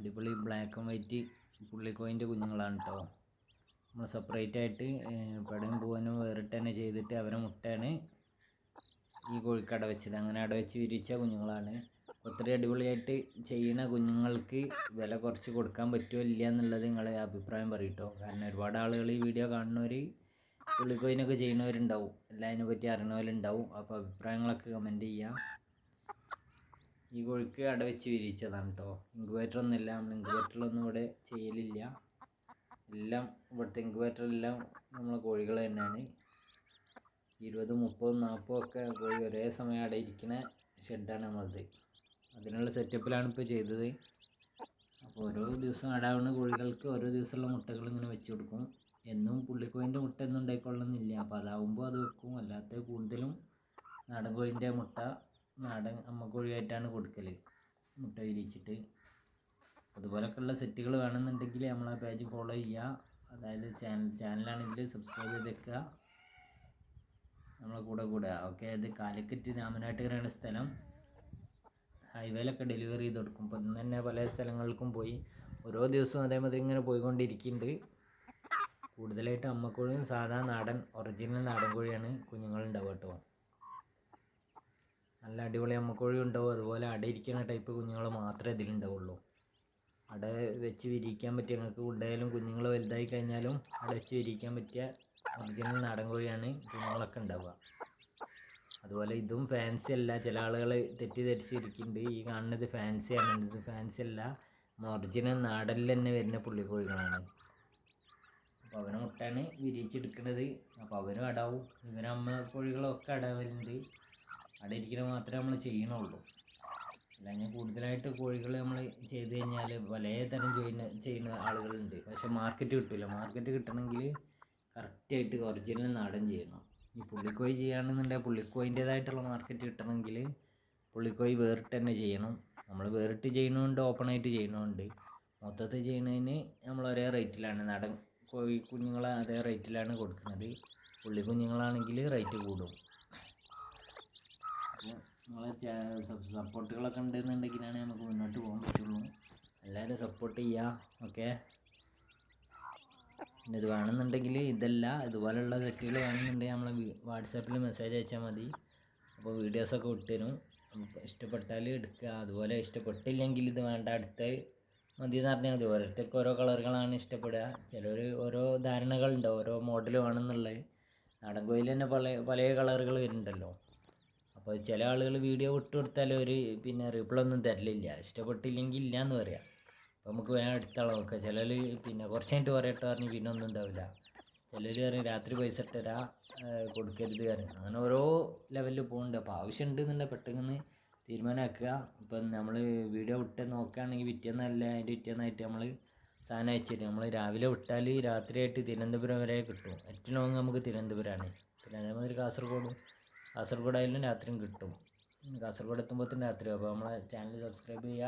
അടിപൊളി black and white പുള്ളിക്കോയിന്റെ കുഞ്ഞുങ്ങളാണ് കേട്ടോ നമ്മൾ സെപ്പറേറ്റ് ആയിട്ട് പടം പൂവനും വേറിട്ട് തന്നെ ചെയ്തിട്ട് അവരെ മുട്ടയാണ് ഈ കോഴിക്കട വെച്ചത്. അങ്ങനെ അട വെച്ച് വിരിച്ച കുഞ്ഞുങ്ങളാണ്. ഒത്തിരി അടിപൊളിയായിട്ട് ചെയ്യുന്ന കുഞ്ഞുങ്ങൾക്ക് വില കുറച്ച് കൊടുക്കാൻ പറ്റുമോ ഇല്ല എന്നുള്ളത് നിങ്ങളെ അഭിപ്രായം പറയട്ടോ കാരണം ഒരുപാട് ആളുകൾ ഈ വീഡിയോ കാണുന്നവർ പുള്ളിക്കോയിനൊക്കെ ചെയ്യുന്നവരുണ്ടാവും. എല്ലാം അതിനെപ്പറ്റി അറിയുന്നവരുണ്ടാവും. അപ്പോൾ അഭിപ്രായങ്ങളൊക്കെ കമന്റ് ചെയ്യാം. ഈ കൊഴുക്ക് അവിടെ വെച്ച് വിരിച്ചതാണ് കേട്ടോ ഇൻക്യുബേറ്റർ ഒന്നുമില്ല നമ്മൾ ഇൻക്യുബേറ്ററിലൊന്നും ഇവിടെ ചെയ്യലില്ല. എല്ലാം ഇവിടുത്തെ ഇൻക്യുബേറ്ററെല്ലാം നമ്മൾ കോഴികൾ തന്നെയാണ്. ഇരുപതും മുപ്പതും നാൽപ്പതും ഒക്കെ കോഴി ഒരേ സമയം അവിടെ ഇരിക്കുന്ന ഷെഡാണ് നമ്മളത്. അതിനുള്ള സെറ്റപ്പിലാണ് ഇപ്പോൾ ചെയ്തത്. അപ്പോൾ ഓരോ ദിവസം അടാവുന്ന കോഴികൾക്ക് ഓരോ ദിവസമുള്ള മുട്ടകൾ ഇങ്ങനെ വെച്ച് കൊടുക്കും. എന്നും പുള്ളിക്കോയിന്റെ മുട്ട ഒന്നും ഉണ്ടായിക്കൊള്ളണമെന്നില്ല. അപ്പോൾ അതാവുമ്പോൾ അത് വെക്കും. അല്ലാത്ത കൂടുതലും നാടൻ കോഴിന്റെ മുട്ട നാടൻ അമ്മക്കോഴിയായിട്ടാണ് കൊടുക്കൽ മുട്ട വിരിച്ചിട്ട്. അതുപോലൊക്കെയുള്ള സെറ്റുകൾ വേണമെന്നുണ്ടെങ്കിൽ നമ്മൾ ആ പേജ് ഫോളോ ചെയ്യുക. അതായത് ചാനൽ ചാനലാണെങ്കിൽ സബ്സ്ക്രൈബ് ചെയ്ത് വെക്കുക. നമ്മളെ കൂടെ കൂടെ ഓക്കെ ഇത് കാലിക്കറ്റ് രാമനാട്ടുകരയാണ് സ്ഥലം. ഹൈവേയിലൊക്കെ ഡെലിവറി ചെയ്ത് കൊടുക്കും. ഇപ്പം ഇന്ന് തന്നെ പല സ്ഥലങ്ങൾക്കും പോയി. ഓരോ ദിവസവും അതേമാതിരി ഇങ്ങനെ പോയിക്കൊണ്ടിരിക്കുന്നുണ്ട്. കൂടുതലായിട്ട് അമ്മക്കോഴിയും സാധാ നാടൻ ഒറിജിനൽ നാടൻ കോഴിയാണ് കുഞ്ഞുങ്ങളുണ്ടാവുക കേട്ടോ. നല്ല അടിപൊളി അമ്മക്കോഴി ഉണ്ടാവും. അതുപോലെ അട ഇരിക്കുന്ന ടൈപ്പ് കുഞ്ഞുങ്ങൾ മാത്രമേ ഇതിലുണ്ടാവുള്ളൂ അട വെച്ച് വിരിക്കാൻ പറ്റിയ ഞങ്ങൾക്ക് ഉണ്ടായാലും കുഞ്ഞുങ്ങൾ വലുതായി കഴിഞ്ഞാലും അട വെച്ച് വിരിക്കാൻ പറ്റിയ ഒറിജിനൽ നാടൻ കോഴിയാണ് കുഞ്ഞുങ്ങളൊക്കെ ഉണ്ടാവുക. അതുപോലെ ഇതും ഫാൻസി അല്ല. ചില ആളുകൾ തെറ്റിദ്ധരിച്ചിരിക്കുന്നുണ്ട്. ഈ കാണുന്നത് ഫാൻസി ആണ്. ഇത് ഫാൻസി അല്ല. ഒറിജിനൽ നാടനിൽ തന്നെ വരുന്ന പുള്ളിക്കോഴികളാണ് അപ്പോൾ അവനെ മുട്ടാണ് വിരിച്ചെടുക്കുന്നത് അപ്പോൾ അവനും അടാവും. ഇവരെ അമ്മ കോഴികളൊക്കെ അടാവലുണ്ട്. അവിടെ ഇരിക്കണ മാത്രമേ നമ്മൾ ചെയ്യണുള്ളൂ. അല്ലെങ്കിൽ കൂടുതലായിട്ട് കോഴികൾ നമ്മൾ ചെയ്ത് കഴിഞ്ഞാൽ പലതരം ചെയ്യുന്ന ചെയ്യുന്ന ആളുകളുണ്ട്. പക്ഷെ മാർക്കറ്റ് കിട്ടില്ല മാർക്കറ്റ് കിട്ടണമെങ്കിൽ കറക്റ്റായിട്ട് ഒറിജിനൽ നാടൻ ചെയ്യണം. ഈ പുള്ളിക്കോയി ചെയ്യുകയാണെന്നുണ്ടെങ്കിൽ പുള്ളിക്കോയിന്റേതായിട്ടുള്ള മാർക്കറ്റ് കിട്ടണമെങ്കിൽ പുള്ളിക്കോയി വേറിട്ട് തന്നെ ചെയ്യണം. നമ്മൾ വേറിട്ട് ചെയ്യണമുണ്ട് ഓപ്പണായിട്ട് ചെയ്യണമുണ്ട് മൊത്തത്തിൽ ചെയ്യുന്നതിന് നമ്മൾ ഒരേ റേറ്റിലാണ് നാടൻ കോഴി കുഞ്ഞുങ്ങളെ അതേ റേറ്റിലാണ് കൊടുക്കുന്നത്. പുള്ളി കുഞ്ഞുങ്ങളാണെങ്കിൽ റേറ്റ് കൂടും. അപ്പോൾ നിങ്ങളെ സപ്പോർട്ടുകളൊക്കെ ഉണ്ടെന്നുണ്ടെങ്കിലാണ് നമുക്ക് മുന്നോട്ട് പോകാൻ പറ്റുള്ളൂ. എല്ലാവരും സപ്പോർട്ട് ചെയ്യുക ഓക്കെ പിന്നെ ഇത് വേണമെന്നുണ്ടെങ്കിൽ ഇതല്ല ഇതുപോലെയുള്ള തെറ്റുകൾ വേണമെന്നുണ്ടെങ്കിൽ നമ്മളെ വാട്സാപ്പിൽ മെസ്സേജ് അയച്ചാൽ മതി. അപ്പോൾ വീഡിയോസൊക്കെ വിട്ടുതരും ഇഷ്ടപ്പെട്ടാൽ എടുക്കുക. അതുപോലെ ഇഷ്ടപ്പെട്ടില്ലെങ്കിൽ ഇത് വേണ്ട അടുത്ത മതി എന്ന് പറഞ്ഞാൽ മതി. ഓരോരുത്തർക്ക് ഓരോ കളറുകളാണ് ഇഷ്ടപ്പെടുക. ചിലർ ഓരോ ധാരണകളുണ്ട് ഓരോ മോഡൽ വേണമെന്നുള്ളത്. നാടൻ കോയിൽ തന്നെ പല പല കളറുകൾ വരുന്നുണ്ടല്ലോ. അപ്പോൾ ചില ആളുകൾ വീഡിയോ വിട്ടു കൊടുത്താൽ ഒരു പിന്നെ റിപ്ലൈ ഒന്നും തരലില്ല ഇഷ്ടപ്പെട്ടില്ലെങ്കിൽ ഇല്ല എന്ന് പറയാം. അപ്പോൾ നമുക്ക് വേണം എടുത്തോളാം നോക്കുക ചിലർ പിന്നെ കുറച്ച് കഴിഞ്ഞിട്ട് പറയട്ടെ പറഞ്ഞ് പിന്നെ ഒന്നും ഉണ്ടാവില്ല. ചിലർ പറയും രാത്രി പൈസ ഇട്ടരാ കൊടുക്കരുത് കാരണം അങ്ങനെ ഓരോ ലെവലിൽ പോകുന്നുണ്ട് അപ്പോൾ ആവശ്യമുണ്ടെന്നുണ്ടെങ്കിൽ പെട്ടെന്ന് തീരുമാനമാക്കുക ഇപ്പം നമ്മൾ വീഡിയോ വിട്ട് നോക്കുകയാണെങ്കിൽ പിറ്റേന്നല്ല അതിന്റെ പിറ്റേന്നായിട്ട് നമ്മൾ സാധനം അയച്ചിട്ട് നമ്മൾ രാവിലെ വിട്ടാൽ രാത്രിയായിട്ട് തിരുവനന്തപുരം വരെ കിട്ടും. ഏറ്റവും ലോങ് നമുക്ക് തിരുവനന്തപുരമാണ് പിന്നെ അതേമാതിരി കാസർഗോഡും കാസർഗോഡ് ആയാലും രാത്രിയും കിട്ടും. കാസർഗോഡ് എത്തുമ്പോഴത്തേക്കും രാത്രിയാവും. അപ്പോൾ നമ്മളെ ചാനൽ സബ്സ്ക്രൈബ് ചെയ്യുക.